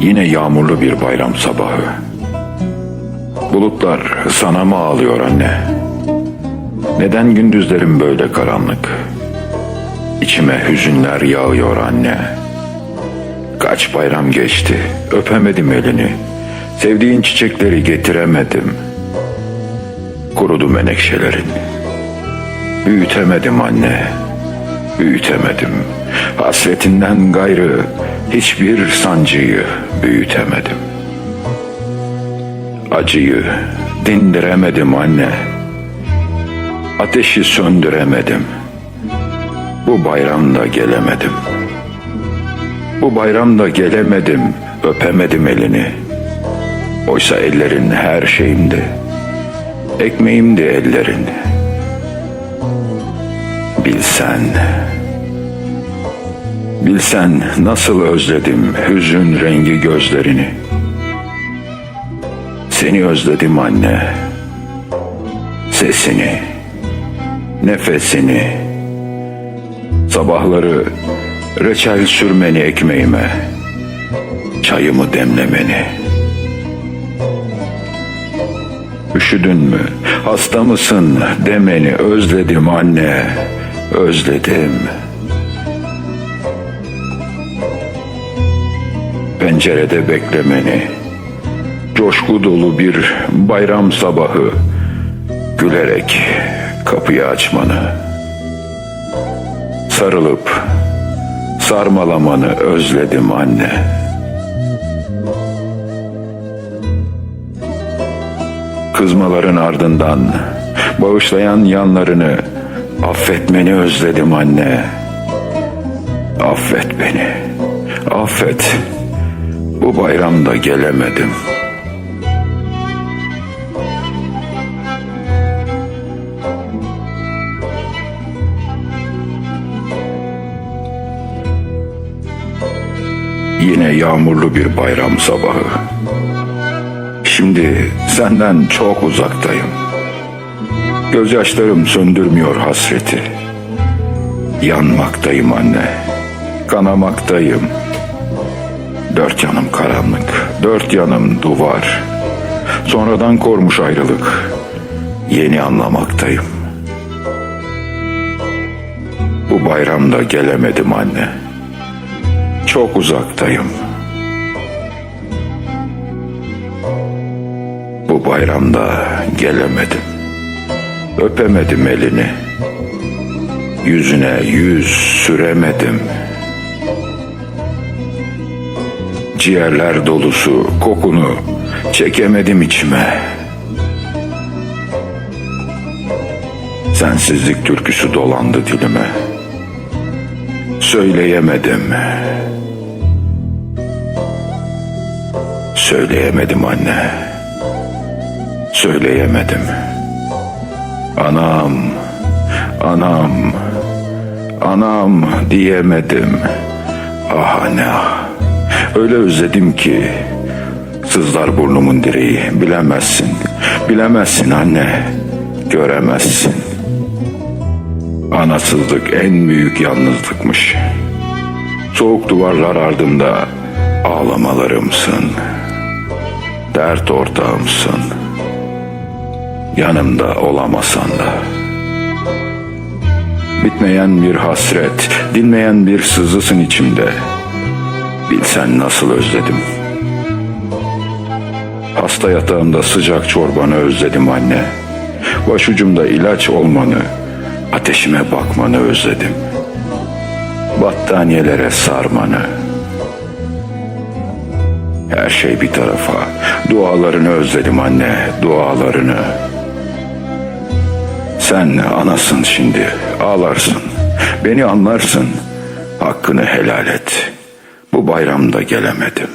Yine yağmurlu bir bayram sabahı. Bulutlar sana mı ağlıyor anne? Neden gündüzlerim böyle karanlık? İçime hüzünler yağıyor anne. Kaç bayram geçti, öpemedim elini. Sevdiğin çiçekleri getiremedim. Kurudu menekşelerin. Büyütemedim anne, büyütemedim. Hasretinden gayrı hiçbir sancıyı büyütemedim. Acıyı dindiremedim anne. Ateşi söndüremedim. Bu bayramda gelemedim. Bu bayramda gelemedim, öpemedim elini. Oysa ellerin her şeyimdi. Ekmeğimdi ellerin. Bilsen, bilsen nasıl özledim hüzün rengi gözlerini. Seni özledim anne. Sesini, nefesini, sabahları reçel sürmeni ekmeğime, çayımı demlemeni. Üşüdün mü, hasta mısın demeni özledim anne, özledim. Pencerede beklemeni, coşku dolu bir bayram sabahı, gülerek kapıyı açmanı, sarılıp sarmalamanı özledim anne. Kızmaların ardından bağışlayan yanlarını affetmeni özledim anne. Affet beni. Affet. Bu bayramda gelemedim. Yine yağmurlu bir bayram sabahı. Şimdi senden çok uzaktayım. Gözyaşlarım söndürmüyor hasreti. Yanmaktayım anne. Kanamaktayım. Dört yanım karanlık. Dört yanım duvar. Sonradan kormuş ayrılık. Yeni anlamaktayım. Bu bayramda gelemedim anne. Çok uzaktayım. Bu bayramda gelemedim. Öpemedim elini. Yüzüne yüz süremedim. Ciğerler dolusu kokunu çekemedim içime. Sensizlik türküsü dolandı dilime. Söyleyemedim. Söyleyemedim anne. Söyleyemedim. Anam, anam, anam diyemedim. Ah anne ah. Öyle özledim ki sızlar burnumun direği bilemezsin. Bilemezsin anne. Göremezsin. Anasızlık en büyük yalnızlıkmış. Soğuk duvarlar ardında ağlamalarımsın. Dert ortağımsın. Yanımda olamasan da. Bitmeyen bir hasret, dinmeyen bir sızısın içimde. Bilsen nasıl özledim. Hasta yatağımda sıcak çorbanı özledim anne. Başucumda ilaç olmanı, ateşime bakmanı özledim. Battaniyelere sarmanı. Her şey bir tarafa. Dualarını özledim anne, dualarını. Sen anasın şimdi, ağlarsın. Beni anlarsın. Hakkını helal et. Bu bayramda gelemedim.